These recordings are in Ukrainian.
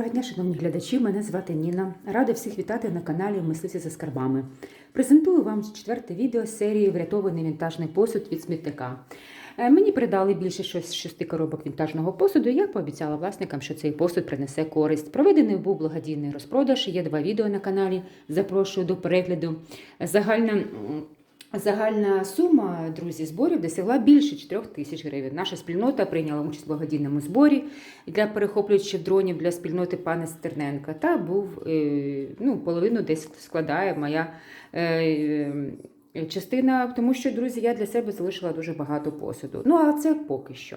Доброго дня, шановні глядачі. Мене звати Ніна. Рада всіх вітати на каналі Мисливці за скарбами. Презентую вам четверте відео серії Врятований вінтажний посуд від смітника. Е, Мені передали більше шести коробок вінтажного посуду. Я пообіцяла власникам, що цей посуд принесе користь. Проведений був благодійний розпродаж. Є два відео на каналі. Запрошую до перегляду. Загальна Загальна сума, друзі, зборів досягла більше 4 тисяч гривень. Наша спільнота прийняла участь в благодійному зборі для перехоплюючих дронів для спільноти пана Стерненка. Та був е, ну, половину десь складає моя е, е, частина, тому що, друзі, я для себе залишила дуже багато посуду. Ну, а це поки що.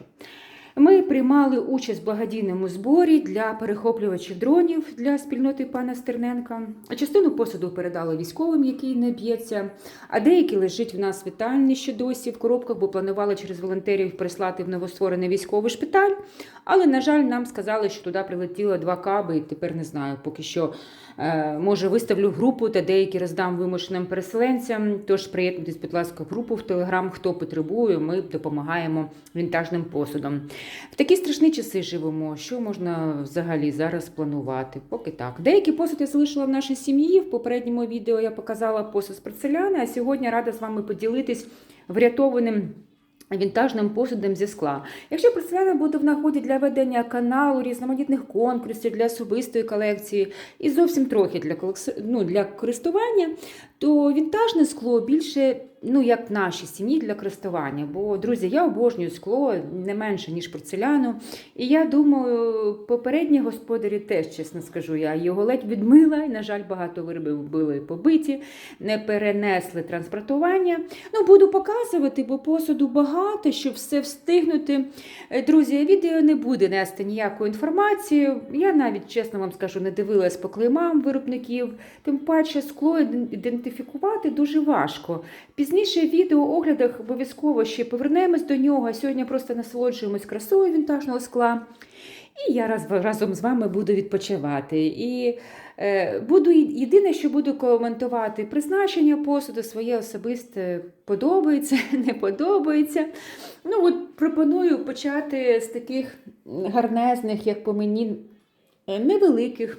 Ми приймали участь в благодійному зборі для перехоплювачів дронів для спільноти пана Стерненка. Частину посуду передали військовим, який не б'ється, а деякі лежить в нас вітальні ще досі в коробках, бо планували через волонтерів прислати в новостворений військовий шпиталь. Але, на жаль, нам сказали, що туди прилетіло два каби, і тепер не знаю, поки що. Е, Може, виставлю групу та деякі роздам вимушеним переселенцям. Тож приєднуйтесь, будь ласка, в групу в Телеграм, хто потребує. Ми допомагаємо вінтажним посудом. В такі страшні часи живемо. Що можна взагалі зараз планувати? Поки так. Деякі посуд я залишила в нашій сім'ї. В попередньому відео я показала посуд з порцеляни, а сьогодні рада з вами поділитись врятованим. Вінтажним посудом зі скла. Якщо порцеляна буде в нагоді для ведення каналу, різноманітних конкурсів для особистої колекції і зовсім трохи для ну, для користування, то вінтажне скло більше, ну як в нашій сім'ї для користування. Бо, друзі, я обожнюю скло не менше, ніж порцеляну. І я думаю, попередні господарі теж, чесно скажу, я його ледь відмила, і, на жаль, багато виробів були побиті, не перенесли транспортування. Ну, буду показувати, бо посуду багато, щоб все встигнути. Е, Друзі, відео не буде нести ніяку інформацію. Я навіть, чесно вам скажу, не дивилась по клеймам виробників. Тим паче скло іден- ідентифікувати дуже важко. Пізніше в відеооглядах обов'язково ще повернемось до нього. Сьогодні просто насолоджуємось красою вінтажного скла. І я раз, разом з вами буду відпочивати. І е, буду єдине, що буду коментувати призначення посуду, своє особисте подобається, не подобається. Ну, от пропоную почати з таких гарнезних, як по мені, невеликих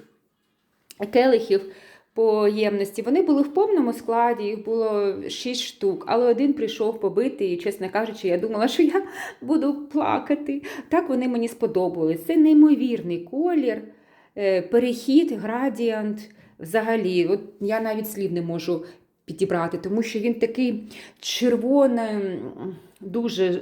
келихів по ємності. Вони були в повному складі, їх було 6 штук, але один прийшов побитий, і, чесно кажучи, я думала, що я буду плакати. Так вони мені сподобались. Це неймовірний колір, е, перехід, градієнт. Взагалі, от я навіть слів не можу підібрати, тому що він такий червоний, дуже,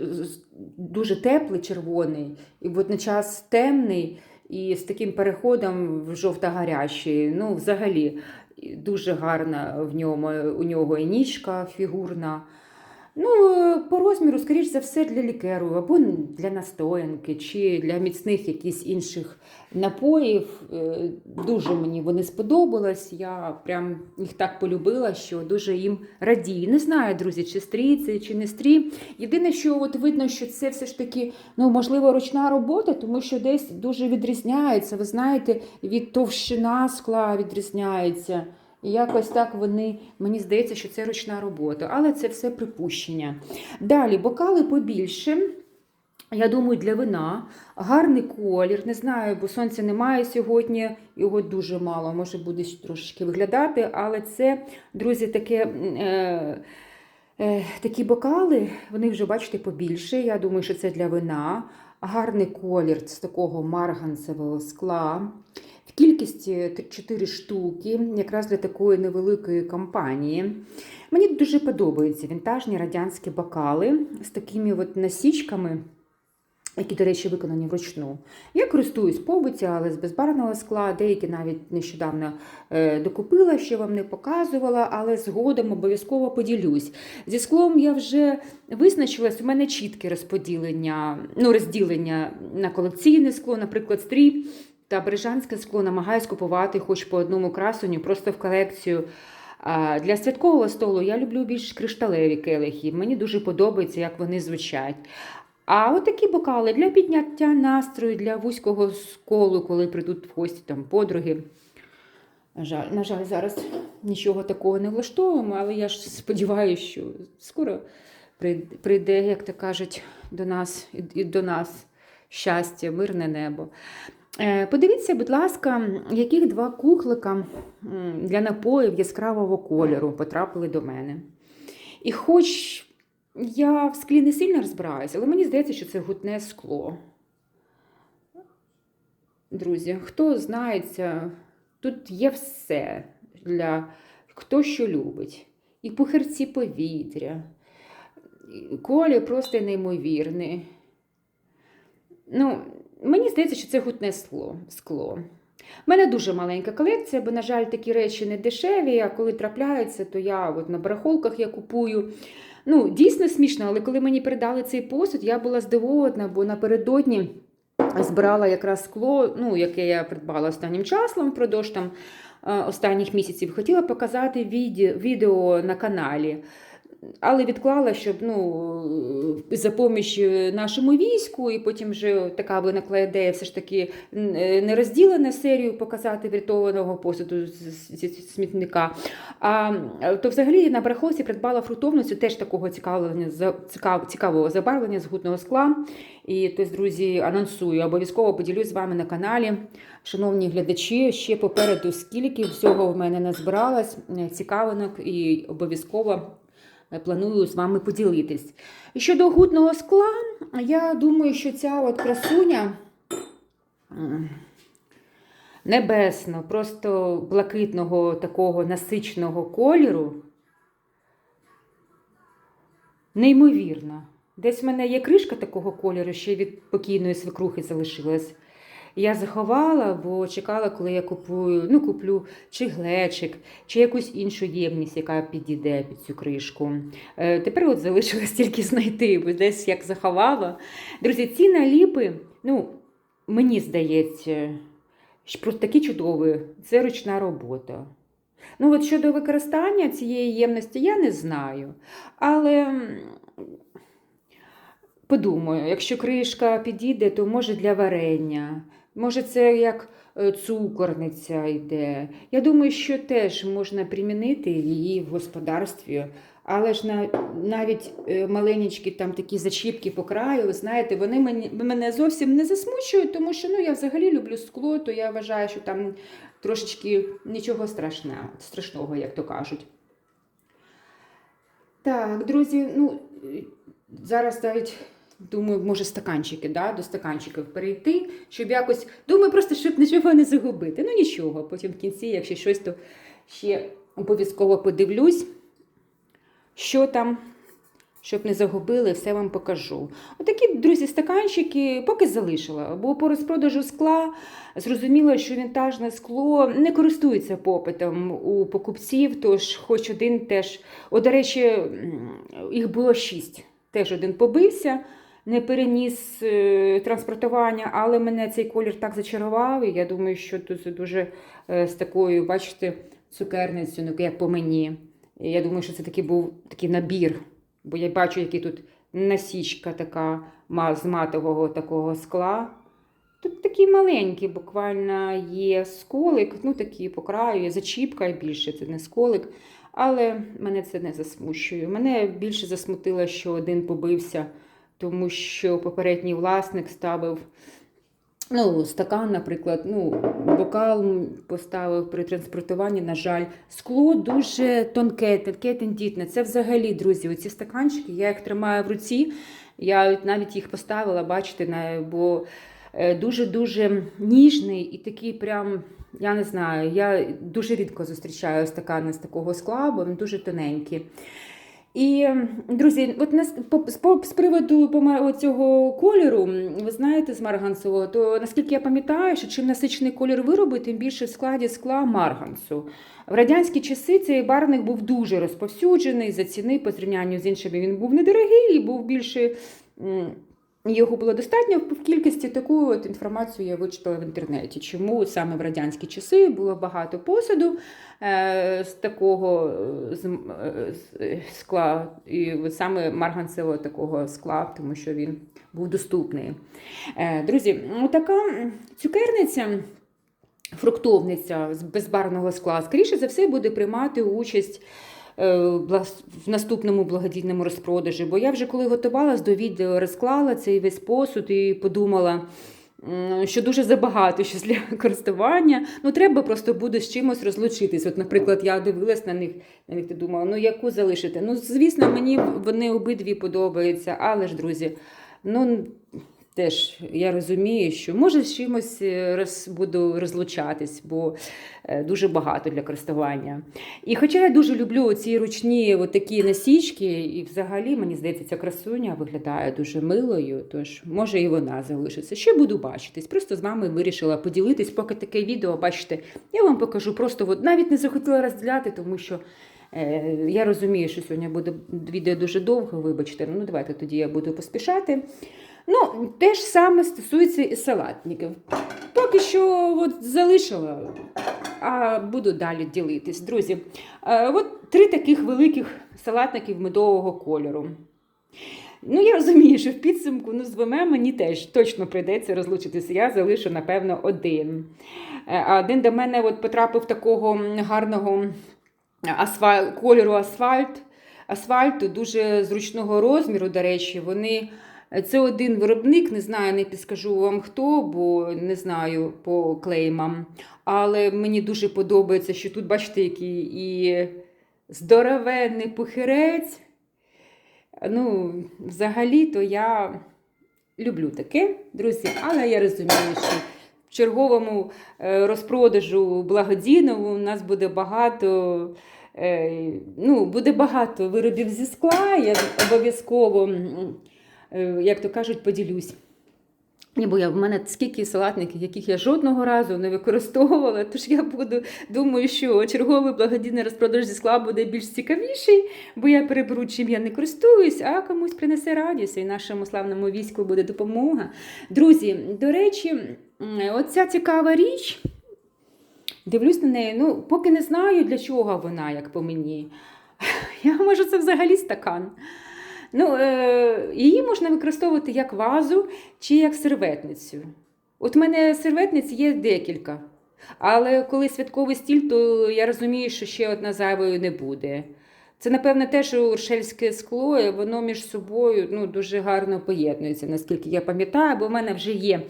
дуже теплий червоний, і водночас темний, і з таким переходом в жовто-гарячий. Ну, взагалі, дуже гарна в ньому, у нього і нічка фігурна. Ну, по розміру, скоріш за все, для лікеру або для настоянки, чи для міцних якихось інших напоїв. Е, Дуже мені вони сподобались. Я прям їх так полюбила, що дуже їм радію. Не знаю, друзі, чи стрій це, чи не стрій. Єдине, що от видно, що це все ж таки, ну, можливо, ручна робота, тому що десь дуже відрізняється. Ви знаєте, від товщина скла відрізняється. І якось так вони, мені здається, що це ручна робота, але це все припущення. Далі, бокали побільше. Я думаю, для вина гарний колір. Не знаю, бо сонця немає сьогодні, його дуже мало, може буде трошечки виглядати, але це, друзі, таке. Е, е, такі бокали, вони вже, бачите, побільше. Я думаю, що це для вина. Гарний колір з такого марганцевого скла. В кількості 4 штуки, якраз для такої невеликої компанії. Мені дуже подобаються вінтажні радянські бокали з такими от насічками, які, до речі, виконані вручну. Я користуюсь побуті, але з безбарвного скла. Деякі навіть нещодавно е, докупила, що вам не показувала, але згодом обов'язково поділюсь. Зі склом я вже визначилась, у мене чітке розподілення, ну, розділення на колекційне скло, наприклад, стрій та бережанське скло намагаюсь купувати хоч по одному красуню, просто в колекцію. Для святкового столу я люблю більш кришталеві келихи. Мені дуже подобається, як вони звучать. А от такі бокали для підняття настрою, для вузького сколу, коли прийдуть в гості там подруги. На жаль, на жаль, зараз нічого такого не влаштовуємо, але я ж сподіваюся, що скоро прийде- прийде, як то кажуть, до нас і до нас щастя, мирне небо. Е, Подивіться, будь ласка, яких два кухлика для напоїв яскравого кольору потрапили до мене. І хоч я в склі не сильно розбираюся, але мені здається, що це гутне скло. Друзі, хто знається, тут є все для хто що любить. І пухирці повітря. і Колір просто неймовірний. Ну, мені здається, що це гутне скло. У мене дуже маленька колекція, бо, на жаль, такі речі не дешеві, а коли трапляються, то я от на барахолках я купую. Ну, дійсно смішно, але коли мені передали цей посуд, я була здивована, бо напередодні збирала якраз скло, ну, яке я придбала останнім часом впродовж там е, останніх місяців. Хотіла показати відео, відео на каналі. Але відклала, щоб ну, за поміч нашому війську, і потім вже така виникла ідея все ж таки е, не розділену серію показати врятованого посуду зі смітника. А то взагалі на барахолці придбала фруктовницю теж такого цікавлення, цікав, цікавого забарвлення з гутного скла. І тобто, друзі, анонсую, обов'язково поділюсь з вами на каналі. Шановні глядачі, ще попереду скільки всього в мене назбиралось е, цікавинок і обов'язково е, планую з вами поділитись. Щодо гутного скла, я думаю, що ця от красуня небесно, просто блакитного такого насиченого кольору. Неймовірна. Десь в мене є кришка такого кольору, ще від покійної свекрухи залишилась. Я заховала, бо чекала, коли я купую, ну, куплю чи глечик, чи якусь іншу ємність, яка підійде під цю кришку. Е, тепер от залишилось тільки знайти, бо десь як заховала. Друзі, ці наліпи, ну, мені здається, просто такі чудові. Це ручна робота. Ну, от щодо використання цієї ємності, я не знаю. Але подумаю, якщо кришка підійде, то може для варення. Може, це як е, цукорниця йде. Я думаю, що теж можна примінити її в господарстві. Але ж на, навіть е, маленькі там такі зачіпки по краю, ви знаєте, вони мені, мене зовсім не засмучують, тому що ну, я взагалі люблю скло, то я вважаю, що там трошечки нічого страшного, страшного, як то кажуть. Так, друзі, ну е, зараз навіть думаю, може стаканчики, да, до стаканчиків перейти, щоб якось. Думаю, просто щоб нічого не загубити. Ну нічого. Потім в кінці, якщо щось, то ще обов'язково подивлюсь, що там. Щоб не загубили, все вам покажу. Отакі, друзі, стаканчики поки залишила, бо по розпродажу скла зрозуміло, що вінтажне скло не користується попитом у покупців, тож хоч один теж. О, до речі, їх було шість. Теж один побився, не переніс е, транспортування, але мене цей колір так зачарував, і я думаю, що тут дуже е, з такою, бачите, цукерницею, ну, як по мені. Я думаю, що це такий був такий набір. Бо я бачу, який тут насічка така з матового такого скла. Тут такий маленький, буквально є сколик, ну такий по краю, є зачіпка більше, це не сколик. Але мене це не засмучує. Мене більше засмутило, що один побився, тому що попередній власник ставив ну, стакан, наприклад, ну, бокал поставив при транспортуванні, на жаль. Скло дуже тонке, таке тендітне. Це взагалі, друзі, оці стаканчики, я їх тримаю в руці. Я навіть їх поставила, бачите, бо дуже-дуже ніжний і такий прям, я не знаю, я дуже рідко зустрічаю стакани з такого скла, бо він дуже тоненький. І, друзі, от нас по, з, по- приводу пома- цього кольору, ви знаєте, з марганцевого, то наскільки я пам'ятаю, що чим насичений колір вироби, тим більше в складі скла марганцу. В радянські часи цей барвник був дуже розповсюджений, за ціни по зрівнянню з іншими він був недорогий і був більше. Його було достатньо в кількості таку от інформацію я вичитала в інтернеті. Чому саме в радянські часи було багато посуду е, з такого е, з, е, е, скла, і саме марганцевого такого скла, тому що він був доступний. Е, друзі, така цукерниця. Фруктовниця з безбарвного скла, скоріше за все, буде приймати участь е, в наступному благодійному розпродажі. Бо я вже коли готувалась до відео, розклала цей весь посуд і подумала, що дуже забагато щось для користування. Ну, треба просто буде з чимось розлучитись. От, наприклад, я дивилась на них, на них і думала, ну яку залишити? Ну, звісно, мені вони обидві подобаються, але ж, друзі, ну. Теж я розумію, що може з чимось е, роз, буду розлучатись, бо е, дуже багато для користування. І хоча я дуже люблю ці ручні от такі насічки, і взагалі мені здається, ця красуня виглядає дуже милою, тож може і вона залишиться. Ще буду бачитись. Просто з вами вирішила поділитись, поки таке відео, бачите, я вам покажу. Просто от, навіть не захотіла розділяти, тому що. Е, Я розумію, що сьогодні буде відео дуже довго, вибачте. Ну, давайте тоді я буду поспішати. Ну, те ж саме стосується і салатників. Поки що от залишила, а буду далі ділитись. Друзі, е, от три таких великих салатників медового кольору. Ну, я розумію, що в підсумку ну, з двома мені теж точно прийдеться розлучитися. Я залишу, напевно, один. Е, А один до мене от потрапив такого гарного асфаль... кольору асфальт. Асфальту дуже зручного розміру, до речі, вони. Це один виробник, не знаю, не підскажу вам хто, бо не знаю по клеймам. Але мені дуже подобається, що тут, бачите, який і здоровенний пухирець. Ну, взагалі-то я люблю таке, друзі, але я розумію, що в черговому е, розпродажу благодійному у нас буде багато. е, Ну, буде багато виробів зі скла, я обов'язково, як то кажуть, поділюсь. Ні, бо я в мене скільки салатників, яких я жодного разу не використовувала, тож я буду думаю, що черговий благодійний розпродаж зі скла буде більш цікавіший, бо я переберу, чим я не користуюсь, а комусь принесе радість, і нашому славному війську буде допомога. Друзі, до речі, оця цікава річ. Дивлюсь на неї, ну, поки не знаю, для чого вона, як по мені. Я можу, це взагалі стакан. Ну, е, її можна використовувати як вазу чи як серветницю. От в мене серветниць є декілька. Але коли святковий стіль, то я розумію, що ще одна зайвою не буде. Це, напевне, теж уршельське скло, воно між собою ну, дуже гарно поєднується, наскільки я пам'ятаю, бо в мене вже є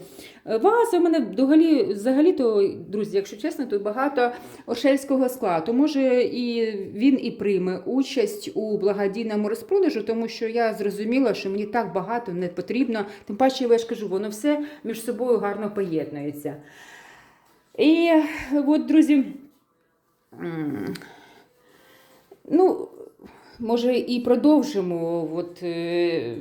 ваза, у мене взагалі, взагалі-то, друзі, якщо чесно, то багато оршельського скла. То може і він і прийме участь у благодійному розпродажу, тому що я зрозуміла, що мені так багато не потрібно. Тим паче, я ж кажу, воно все між собою гарно поєднується. І от, друзі. Ну, може, і продовжимо. От, е,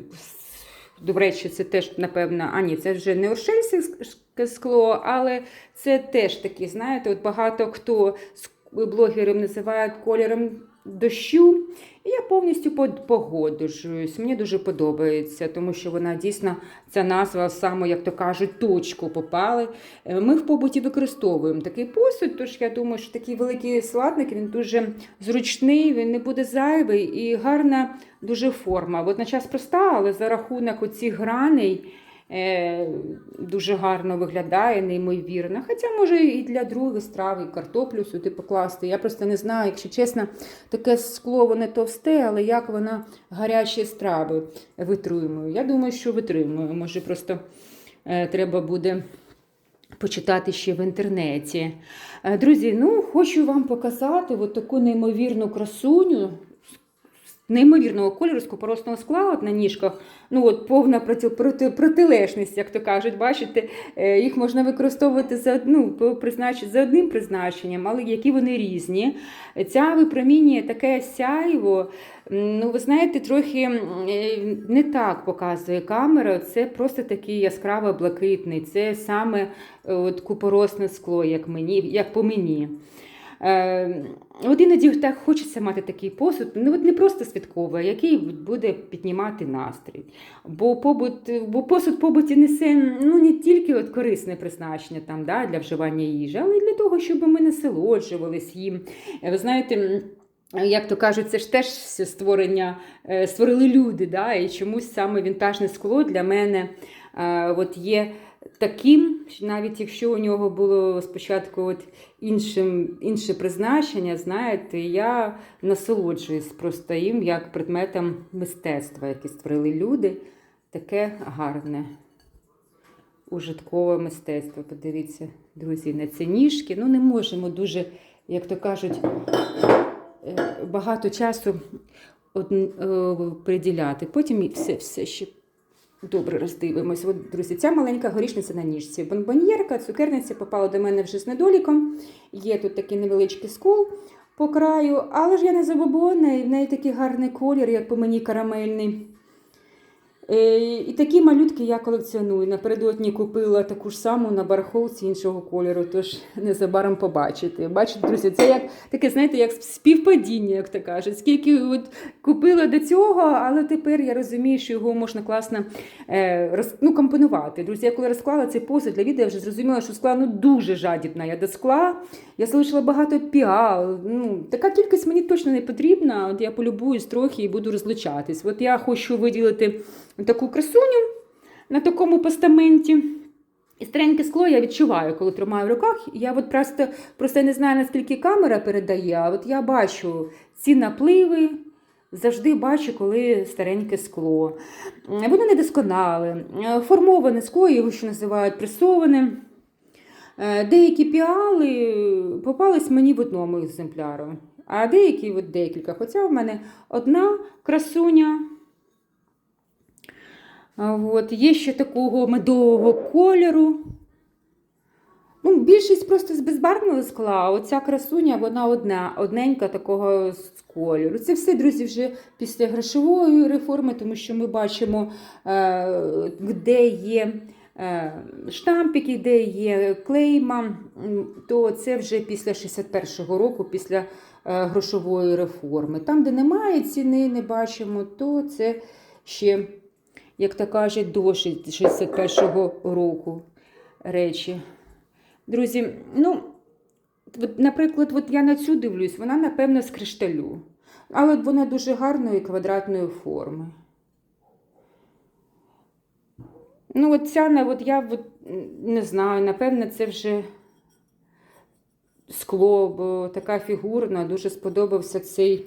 до речі, це теж, напевно, а ні, це вже не оршельське скло, але це теж такі, знаєте, от багато хто з блогерів називають кольором дощу. Я повністю погоджуюсь. Мені дуже подобається, тому що вона дійсно, ця назва саме, як то кажуть, точку попали. Е, Ми в побуті використовуємо такий посуд, тож я думаю, що такий великий салатник він дуже зручний, він не буде зайвий і гарна дуже форма. Водночас проста, але за рахунок оцих граней дуже гарно виглядає, неймовірно. Хоча може і для других страв, і картоплю сюди покласти. Я просто не знаю, якщо чесно, таке скло воно товсте, але як вона гарячі страви витримує. Я думаю, що витримує. Може, просто е, треба буде почитати ще в інтернеті. Е, Друзі, ну хочу вам показати от таку неймовірну красуню. Неймовірного кольору з купоросного скла от на ніжках, ну от повна проти, проти, протилежність, як то кажуть, бачите, Е, їх можна використовувати за, ну, за одним призначенням, але які вони різні. Ця випромінює таке сяйво, ну ви знаєте, трохи е, не так показує камера, це просто такий яскраво блакитний, це саме е, от, купоросне скло, як, мені, як по мені. Е, От іноді так хочеться мати такий посуд, ну от не просто святковий, який буде піднімати настрій. Бо побут, бо посуд побуті несе ну, не тільки от корисне призначення там, да, для вживання їжі, але й для того, щоб ми насолоджувались їм. Е, Ви знаєте. Як то кажуть, це ж теж створення е, створили люди, да? і чомусь саме вінтажне скло для мене е, от є таким, навіть якщо у нього було спочатку от іншим, інше призначення, знаєте, я насолоджуюсь просто їм як предметом мистецтва, яке створили люди, таке гарне. ужиткове мистецтво. Подивіться, друзі, на ці ніжки. Ну, не можемо дуже, як то кажуть, е, багато часу е, приділяти. Потім все, все ще добре роздивимось. От, друзі, ця маленька горішниця на ніжці. Бонбоньєрка, цукерниця попала до мене вже з недоліком. Є тут такий невеличкий скол по краю, але ж я не забобонна, і в неї такий гарний колір, як по мені карамельний. Е, І такі малютки я колекціоную. Напередодні купила таку ж саму на барахолці іншого кольору, тож незабаром побачите. Бачите, друзі, це як таке, знаєте, як співпадіння, як то кажуть. Скільки от купила до цього, але тепер я розумію, що його можна класно е, роз, ну, компонувати. Друзі, я коли розклала цей посуд для відео, я вже зрозуміла, що скла ну, дуже жадібна. Я до скла. Я залишила багато піал. Ну, така кількість мені точно не потрібна. От я полюбуюсь трохи і буду розлучатись. От я хочу виділити таку красуню на такому постаменті. І стареньке скло я відчуваю, коли тримаю в руках. Я от просто, просто не знаю, наскільки камера передає, а от я бачу ці напливи. Завжди бачу, коли стареньке скло. Воно недосконале, формоване скло, його ще називають пресоване. Е, Деякі піали попались мені в одному екземпляру, а деякі от декілька. Хоча в мене одна красуня. От, є ще такого медового кольору. Ну, більшість просто з безбарвного скла. Оця красуня, вона одна, одненька такого з кольору. Це все, друзі, вже після грошової реформи, тому що ми бачимо, е, де є е, штампики, де є клейма, то це вже після 61-го року, після е, грошової реформи. Там, де немає ціни, не бачимо, то це ще, як то кажуть, до 61-го року речі. Друзі, ну, от, наприклад, от я на цю дивлюсь, вона, напевно, з кришталю. Але вона дуже гарної квадратної форми. Ну, от ця, от я от, не знаю, напевно, це вже скло, бо така фігурна, дуже сподобався цей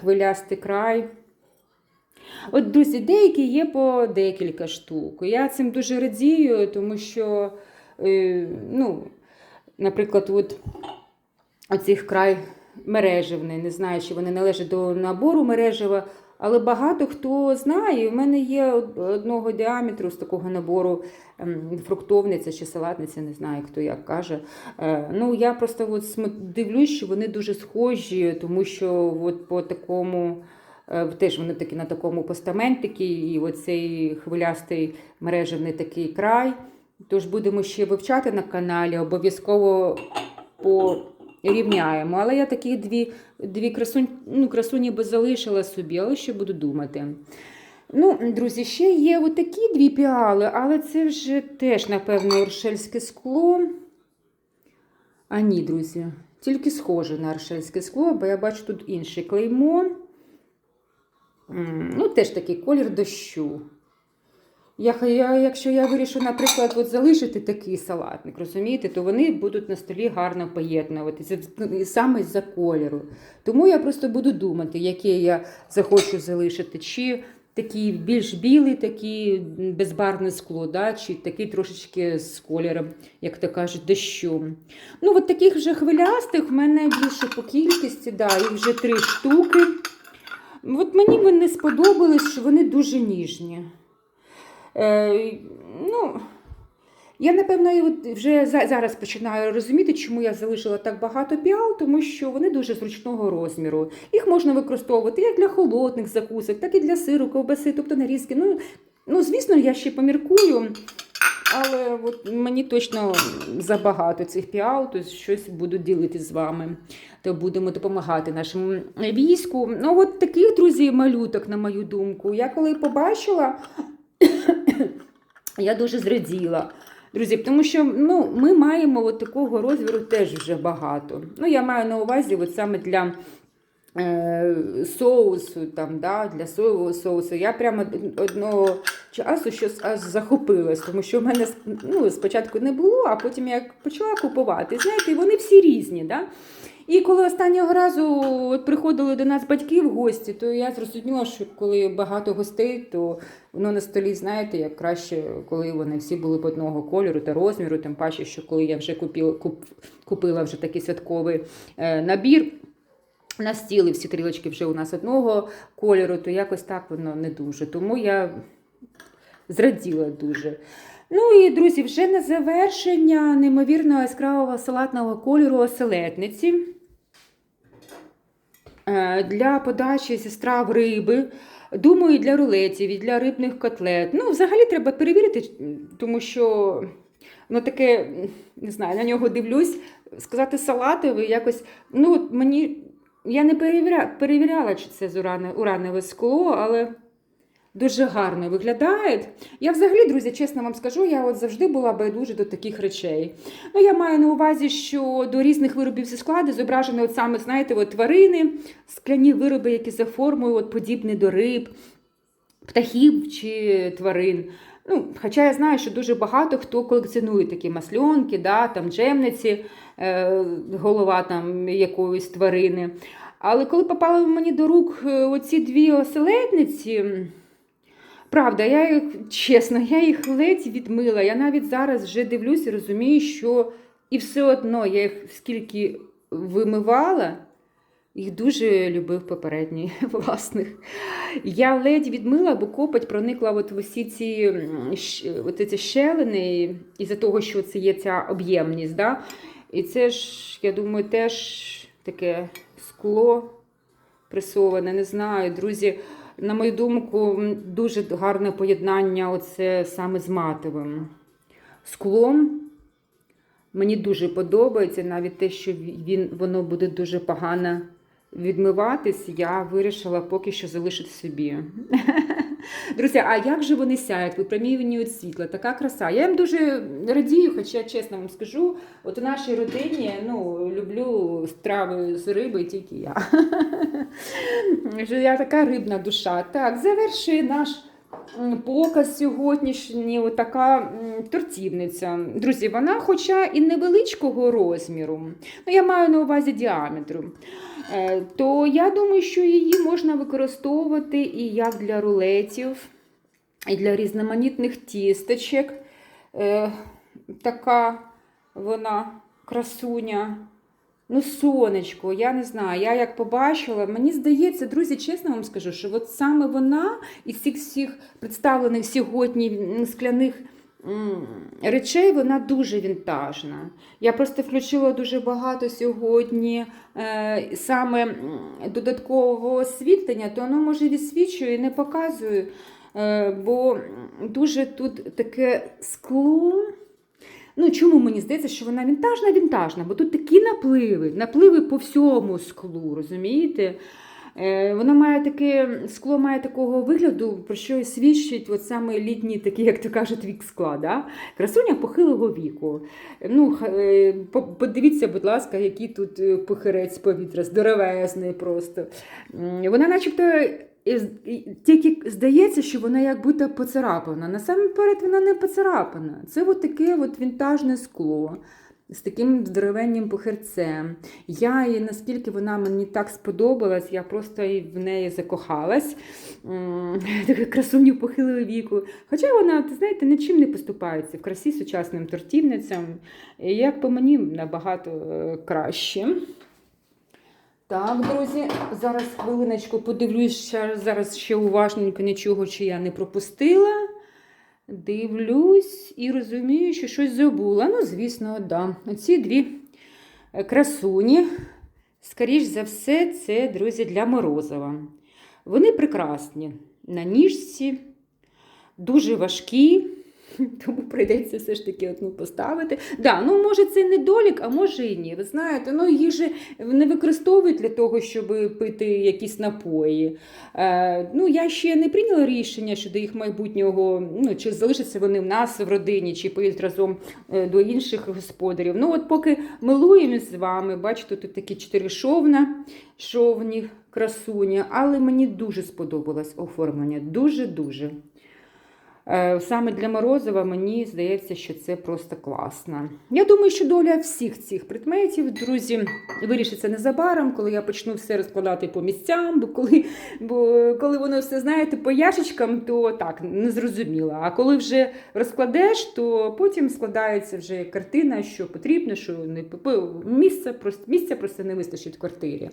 хвилястий край. От, друзі, деякі є по декілька штук. Я цим дуже радію, тому що, е, ну, наприклад, от оцих край мережевний, не знаю, чи вони належать до набору мережева, але багато хто знає. У мене є одного діаметру з такого набору ем, фруктовниця чи салатниця, не знаю, хто як каже. Е, Ну, я просто от дивлюсь, що вони дуже схожі, тому що от по такому. Е, Теж вони такі на такому постаментикі, і оцей хвилястий мережевний такий край. Тож будемо ще вивчати на каналі, обов'язково порівняємо. Але я такі дві, дві красунь, ну, красуні би залишила собі, але ще буду думати. Ну, друзі, ще є отакі дві піали, але це вже теж, напевно, оршельське скло. А ні, друзі, тільки схоже на аршельське скло, бо я бачу тут інше клеймо. Ну, теж такий колір дощу. Я, я, якщо я вирішу, наприклад, от залишити такий салатник, розумієте, то вони будуть на столі гарно поєднуватися саме з-за кольору. Тому я просто буду думати, яке я захочу залишити, чи такий більш білий, такий безбарвне скло, да, чи такий трошечки з кольором, як то кажуть, дощу. Ну, от таких вже хвилястих в мене більше по кількості, да, їх вже три штуки. От мені вони сподобались, що вони дуже ніжні. Е, ну, я, напевно, вже зараз починаю розуміти, чому я залишила так багато піал, тому що вони дуже зручного розміру. Їх можна використовувати як для холодних закусок, так і для сиру, ковбаси, тобто нарізки. Ну, ну звісно, я ще поміркую, але от мені точно забагато цих піал, то щось буду ділити з вами. То будемо допомагати нашому війську. Ну, от таких, друзі, малюток, на мою думку. Я коли побачила, я дуже зраділа. Друзі, тому що ну, ми маємо от такого розміру теж вже багато. Ну, я маю на увазі от саме для соусу, там, да, для соєвого соусу. Я прямо одного часу щось аж захопилась, тому що в мене ну, спочатку не було, а потім я почала купувати. Знаєте, вони всі різні. Да? І коли останнього разу от приходили до нас батьки в гості, то я зрозуміла, що коли багато гостей, то воно на столі, знаєте, як краще, коли вони всі були по одного кольору та розміру, тим паче, що коли я вже купила, куп, купила вже такий святковий е, набір. На стіл і всі тарілочки вже у нас одного кольору, то якось так воно не дуже. Тому я зраділа дуже. Ну і, друзі, вже на завершення неймовірно яскравого салатного кольору оселедниці. Е, Для подачі зі страв риби, думаю, для рулетів і для рибних котлет. Ну, взагалі треба перевірити, тому що воно таке, не знаю, на нього дивлюсь, сказати салатовий якось. Ну, мені. Я не перевіряла, перевіряла, чи це з уране, уранове скло, але дуже гарно виглядає. Я взагалі, друзі, чесно вам скажу, я от завжди була байдуже до таких речей. Ну, я маю на увазі, що до різних виробів зі складу зображені от саме, знаєте, от тварини, скляні вироби, які за формою от подібні до риб, птахів чи тварин. Ну, Хоча я знаю, що дуже багато хто колекціонує такі масльонки, да, там джемниці, е, голова там якоїсь тварини. Але коли попали мені до рук е, оці дві оселедниці, правда, я їх, чесно, я їх ледь відмила. Я навіть зараз вже дивлюся і розумію, що і все одно я їх скільки вимивала, їх дуже любив попередній власник. Я ледь відмила, бо копоть проникла от в усі ці, от ці щелини, із-за того, що це є ця об'ємність. Да? І це ж, я думаю, теж таке скло пресоване, не знаю, друзі. На мою думку, дуже гарне поєднання оце саме з матовим склом. Мені дуже подобається навіть те, що він, воно буде дуже погано відмиватись, я вирішила поки що залишити собі. Друзі, а як же вони сяють, випромінюють від світла? Така краса. Я їм дуже радію, хоча чесно вам скажу, от у нашій родині ну, люблю страви з риби тільки я. Я така рибна душа. Так, завершує наш показ сьогоднішній, отака м, тортівниця. Друзі, вона, хоча і невеличкого розміру, ну я маю на увазі діаметру. Е, То я думаю, що її можна використовувати і як для рулетів, і для різноманітних тістечок. Е, Така вона красуня. Ну, сонечко, я не знаю. Я як побачила, мені здається, друзі, чесно вам скажу, що от саме вона із цих всіх представлених сьогодні скляних речей, вона дуже вінтажна. Я просто включила дуже багато сьогодні е, саме додаткового освітлення, то воно може відсвічує не показує, е, бо дуже тут таке скло. Ну, чому мені здається, що вона вінтажна, вінтажна, бо тут такі напливи, напливи по всьому склу, розумієте? Е, воно має таке, скло має такого вигляду, про що свідчить от саме літній, такий, як то кажуть, вік скла. Да? Красуня похилого віку. Ну, е, по- подивіться, будь ласка, який тут е, похирець повітря, здоровезний просто. Вона начебто тільки здається, що вона як будто поцарапана. Насамперед вона не поцарапана. Це от таке от вінтажне скло з таким здоровенним похирцем. Я її, наскільки вона мені так сподобалась, я просто і в неї закохалась. М, Така красуню похилого віку. Хоча вона, ти знаєте, нічим не поступається в красі сучасним тортівницям. Як по мені, набагато е, краще. Так, друзі, зараз хвилиночку подивлюсь, зараз ще уважненько нічого, чи я не пропустила. Дивлюсь і розумію, що щось забула. Ну, звісно, да. Оці дві е, красуні. Скоріш за все, це, друзі, для Морозова. Вони прекрасні на ніжці, дуже важкі. Тому прийдеться все ж таки одну поставити. Да, ну може це недолік, а може і ні. Ви знаєте, ну їх же не використовують для того, щоб пити якісь напої. Е, ну, я ще не прийняла рішення щодо їх майбутнього, ну чи залишаться вони в нас в родині, чи поїдуть разом е, до інших господарів. Ну, от поки милуємось з вами, бачите, тут такі чотири шовна, шовні красуні, але мені дуже сподобалось оформлення. Дуже-дуже. Е, Саме для Морозова мені здається, що це просто класно. Я думаю, що доля всіх цих предметів, друзі, вирішиться незабаром, коли я почну все розкладати по місцям, бо коли, бо коли воно все знаєте по яшечкам, то так не зрозуміло. А коли вже розкладеш, то потім складається вже картина, що потрібно, що не місця просто місця просто не вистачить в квартирі.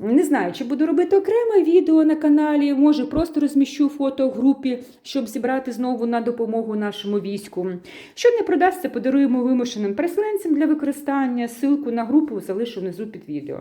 Не знаю, чи буду робити окреме відео на каналі, може просто розміщу фото в групі, щоб зібрати знову на допомогу нашому війську. Що не продасться, подаруємо вимушеним переселенцям для використання. Силку на групу залишу внизу під відео.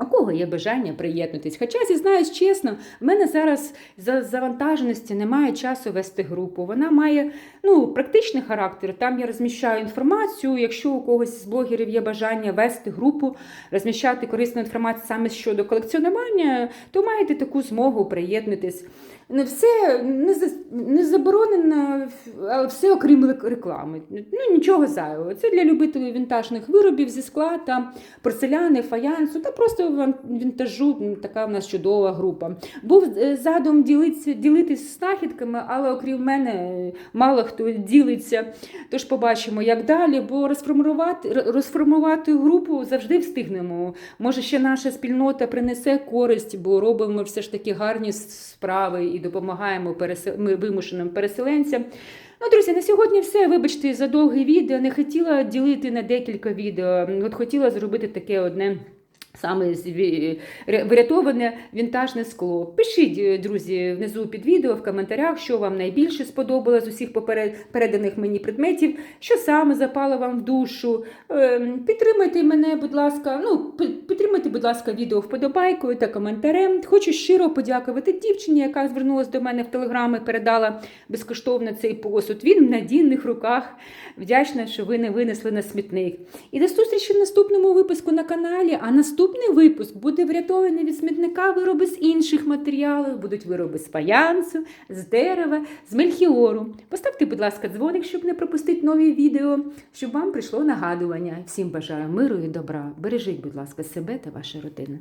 У кого є бажання приєднатись? Хоча, зізнаюсь чесно, в мене зараз за завантаженості немає часу вести групу. Вона має ну, практичний характер. Там я розміщаю інформацію. Якщо у когось з блогерів є бажання вести групу, розміщати корисну інформацію саме щодо колекціонування, то маєте таку змогу приєднатись. Не все не, за- не заборонено, але все окрім реклами. Ну нічого зайвого. Це для любителів вінтажних виробів зі скла та порцеляни, фаянсу та просто вінтажу. Така в нас чудова група. Був е, задум ділитися, ділитись знахідками, але окрім мене е, мало хто ділиться. Тож побачимо, як далі, бо розформувати, розформувати групу завжди встигнемо. Може, ще наша спільнота принесе користь, бо робимо все ж таки гарні справи допомагаємо пересел... ми вимушеним переселенцям. Ну, друзі, на сьогодні все. Вибачте за довге відео. Не хотіла ділити на декілька відео. От хотіла зробити таке одне. Саме врятоване вінтажне скло. Пишіть, е, друзі, внизу під відео в коментарях, що вам найбільше сподобалось з усіх переданих мені предметів, що саме запало вам в душу. Ем, Підтримайте мене, будь ласка. Ну, підтримайте, будь ласка, відео вподобайкою та коментарем. Хочу щиро подякувати дівчині, яка звернулася до мене в телеграм і передала безкоштовно цей посуд. Він в надійних руках. Вдячна, що ви не винесли на смітник. І до зустрічі в наступному випуску на каналі. А наступний випуск буде врятований від смітника вироби з інших матеріалів. Будуть вироби з фаянсу, з дерева, з мельхіору. Поставте, будь ласка, дзвоник, щоб не пропустити нові відео, щоб вам прийшло нагадування. Всім бажаю миру і добра. Бережіть, будь ласка, себе та ваші родину.